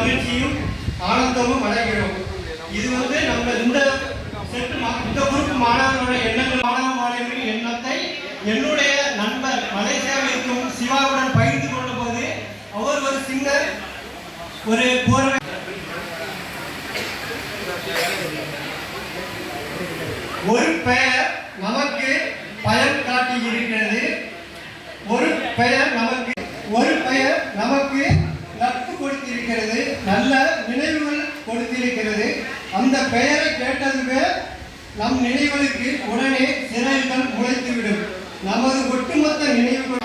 மகிழ்ச்சியும் ஆனந்தமும் அடைகிறோம் இது வந்து நம்ம இந்த செட்டு இந்த குரூப் மாணவர்களோட எண்ணங்கள் மாணவ மாணவர்களின் எண்ணத்தை என்னுடைய நண்பர் மலேசியாவில் இருக்கும் சிவாவுடன் பகிர்ந்து கொண்ட போது அவர் ஒரு சிங்கர் ஒரு போர்வை. ஒரு பெயர் நமக்கு பயன் காட்டி இருக்கிறது. ஒரு பெயர் நமக்கு ஒரு பெயர் நமக்கு நட்பு கொடுத்திருக்கிறது நல்ல நினைவுகள் கொடுத்திருக்கிறது. அந்த பெயரை கேட்டதுமே நம் நினைவுகளுக்கு உடனே சிறைகள் முளைத்துவிடும். நமது ஒட்டுமொத்த நினைவுகள்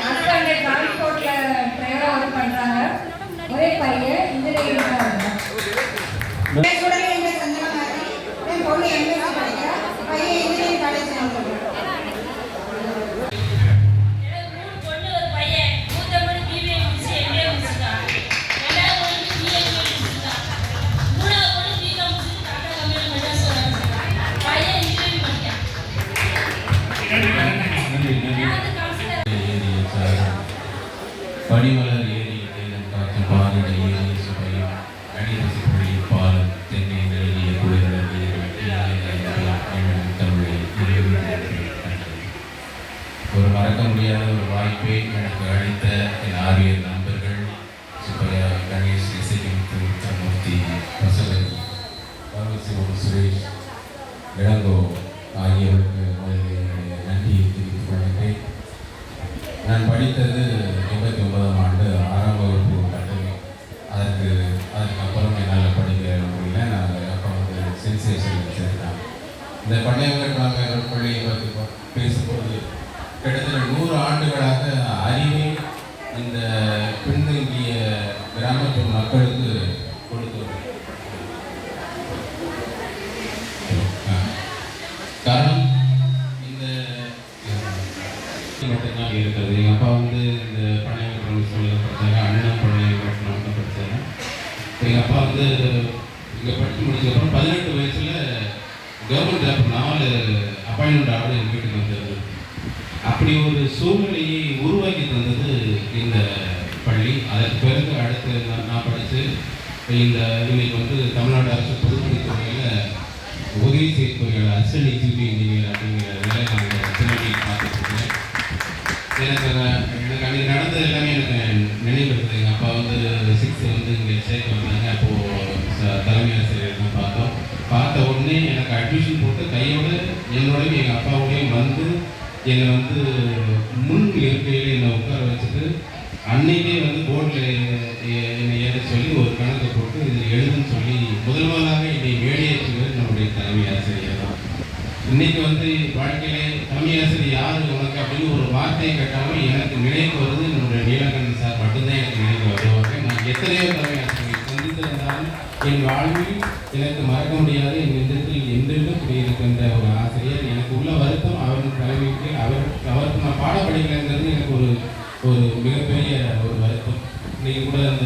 ஒரே பையன் இன்ஜினியரிங் இருக்காங்க. பொண்ணு எம்எஸ்சி படிக்கிறா. பையன் இன்ஜினியரிங் காலேஜ் பனிமலர் ஏறி தேனம் காத்து பாரிட ஏரி சுவையும். அடிரசி புள்ளி பால் தென்னை நெருங்கிய குளிரல் ஒரு மறக்க முடியாத ஒரு வாய்ப்பை எனக்கு அளித்த என் ஆர்வியர் நண்பர்கள் சுப்பையா கணேஷ் இசைக்கு மூர்த்தி வசகன் பரமசிவம் சுரேஷ் இளங்கோ ஆகியோருக்கு நன்றியை தெரிவித்துக் கொள்கிறேன் நான் படித்தது எண்பத்தி ஒன்பதாம் ஆண்டு ஆறாம் வகுப்பு கட்டணி. அதற்கு அதுக்கப்புறம் என்னால் படிக்க முடியல. நான் அப்போ வந்து சென்சேஷன் சேர்த்தேன் இந்த பள்ளியவர் நாங்கள் பள்ளியை பற்றி மட்டும்தான் இருக்கிறது. எங்கள் அப்பா வந்து இந்த பழைய ஸ்கூலில் படித்தாங்க அண்ணன் பழைய கட்டணம் படித்தாங்க எங்கள் அப்பா வந்து இங்கே படித்து முடிச்சதுக்கப்புறம் பதினெட்டு வயசில் கவர்மெண்ட் ஜாப் நாலு அப்பாயின்மெண்ட் ஆர்டர் எங்கள் வீட்டுக்கு வந்தது. அப்படி ஒரு சூழ்நிலையை உருவாக்கி தந்தது இந்த பள்ளி. அதற்கு பிறகு அடுத்து நான் நான் படித்து இந்த இன்னைக்கு வந்து தமிழ்நாடு அரசு பொதுப்பணித்துறையில் உதவி செய்யக்கூடிய அசிஸ்டன்ட் எக்ஸிக்யூட்டிவ் இன்ஜினியர் அப்படிங்கிற வேலை எனக்கு அங்க- எனக்கு அன்றைக்கி நடந்தது எல்லாமே எனக்கு நினைவுபடுத்துது எங்கள் அப்பா வந்து சிக்ஸ்த்து வந்து இங்கே சேர்க்க வந்தாங்க அப்போது தலைமை ஆசிரியர் தான் பார்த்தோம் பார்த்த உடனே எனக்கு அட்மிஷன் போட்டு கையோடு என்னோடையும் எங்கள் அப்பாவோடையும் வந்து என்னை வந்து முன் இருக்கையில் என்னை உட்கார வச்சுட்டு அன்னைக்கே வந்து போர்டில் என்னை ஏற சொல்லி ஒரு கணக்கை போட்டு இதில் எழுதுன்னு சொல்லி முதல்வராக என்னை மேடையேற்றுவது நம்முடைய தலைமை ஆசிரியர் தான் இன்றைக்கி வந்து வாழ்க்கையிலே தலைமை ஆசிரியர் யாரு உனக்கு அப்படின்னு ஒரு வார்த்தையை கேட்டாலும் எனக்கு நினைவு வருது என்னுடைய நீலகண்டன் சார் மட்டும்தான் எனக்கு நினைவு வருவாங்க நான் எத்தனையோ தலைமை சந்தித்திருந்தாலும் என் வாழ்வில் எனக்கு மறக்க முடியாத. என் நெஞ்சத்தில் என்றென்றும் குடியிருக்கின்ற ஒரு ஆசிரியர். எனக்கு உள்ள வருத்தம் அவரின் தலைமைக்கு அவர் அவருக்கு நான் பாட படிக்கலைங்கிறது எனக்கு ஒரு ஒரு மிகப்பெரிய ஒரு வருத்தம். இன்னைக்கு கூட அந்த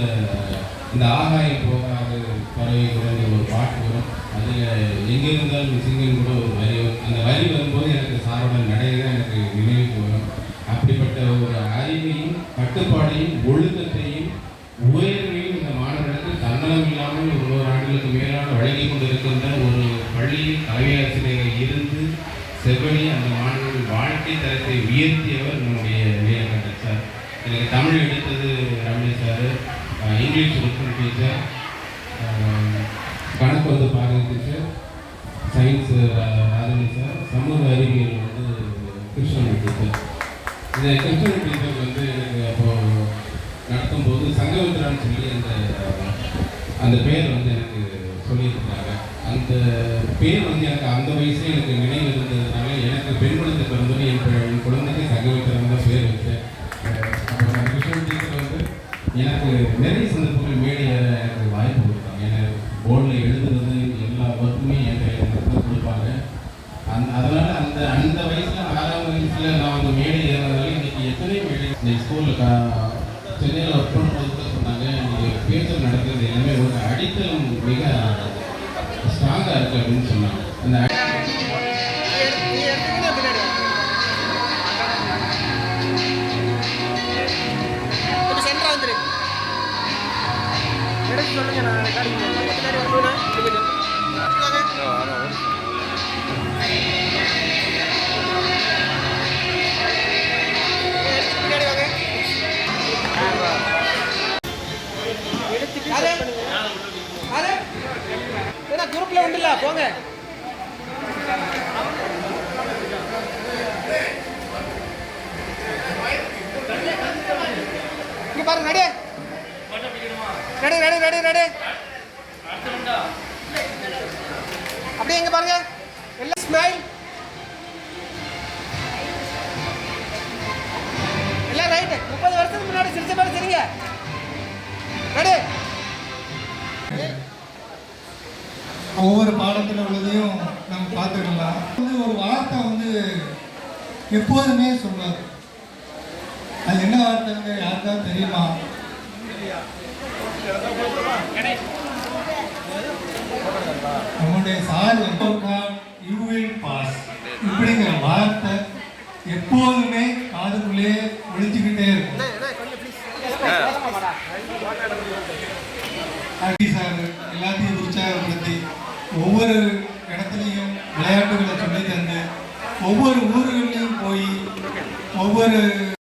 இந்த ஆகாயம் போகாது பறவை கூட ஒரு பாட்டு வரும். அதில் எங்கே இருந்தாலும் சிங்கன் கூட ஒரு வரி அந்த வரி வரும்போது எனக்கு சாரோட நடை தான் எனக்கு நினைவு வரும் அப்படிப்பட்ட ஒரு அறிவையும் கட்டுப்பாடையும் ஒழுக்கத்தையும் உயர்வையும் இந்த மாணவர்களுக்கு தன்னலம் இல்லாமல் ஒரு நூறு ஆண்டுகளுக்கு மேலாக வழங்கி கொண்டிருக்கின்ற ஒரு பள்ளியில் தலைமையாசிரியர் இருந்து செவ்வழி அந்த மாணவர்கள் வாழ்க்கை தரத்தை உயர்த்தியவர் நம்முடைய நீலகண்டன் சார். எனக்கு தமிழ் எடுத்தது Ramesh sir English work teacher கணக்கு வந்து பாரதி டீச்சர் சயின்ஸ் ராதவி சார் சமூக அறிவியல் வந்து கிருஷ்ணன் டீச்சர் இந்த கல்ச்சுரல் டீச்சர் வந்து எனக்கு அப்போ நடத்தும் போது சங்கமித்ரான்னு சொல்லி அந்த அந்த பேர் வந்து எனக்கு சொல்லியிருந்தாங்க அந்த பேர் வந்து எனக்கு அந்த வயசுல எனக்கு நினைவு இருந்ததுனால எனக்கு பெண் குழந்தை பிறந்தது என் என் குழந்தைக்கு சங்கமித்ரான் தான் பேர் வச்சேன். அப்புறம் அந்த கிருஷ்ணன் டீச்சர் வந்து எனக்கு நிறைய சந்தர்ப்பங்கள் மேடையில் மிக ஸ்ட்ராங்காக இருக்குது அப்படின்னு சொன்னாங்க. இந்த சொல்லுங்க நான் ரெக்கார்டிங் பண்ணுறேன் ரெடி ரெடி ரெடி ரெடி அப்படியே இங்க பாருங்க. எல்லாம் ஸ்மைல் எல்லாம் ரைட் முப்பது வருஷத்துக்கு முன்னாடி சிரிச்ச மாதிரி சரிங்க. ரெடி ஒவ்வொரு பாடத்தில் உள்ளதையும் நம்ம பார்த்துக்கலாம். வந்து ஒரு வார்த்தை வந்து எப்போதுமே சொல்வார் அது என்ன வார்த்தைங்க யாருக்காவது தெரியுமா? நம்முடைய சார் யூ வில் பாஸ். இப்படிங்கிற வார்த்தை எப்போதுமே காதுக்குள்ளே ஒழிச்சுக்கிட்டே இருக்கும். அடி சார் எல்லாத்தையும் உற்சாகப்படுத்தி ஒவ்வொரு இடத்துலையும் விளையாட்டுகளை சொல்லி தந்து ஒவ்வொரு ஊர்களிலையும் போய் ஒவ்வொரு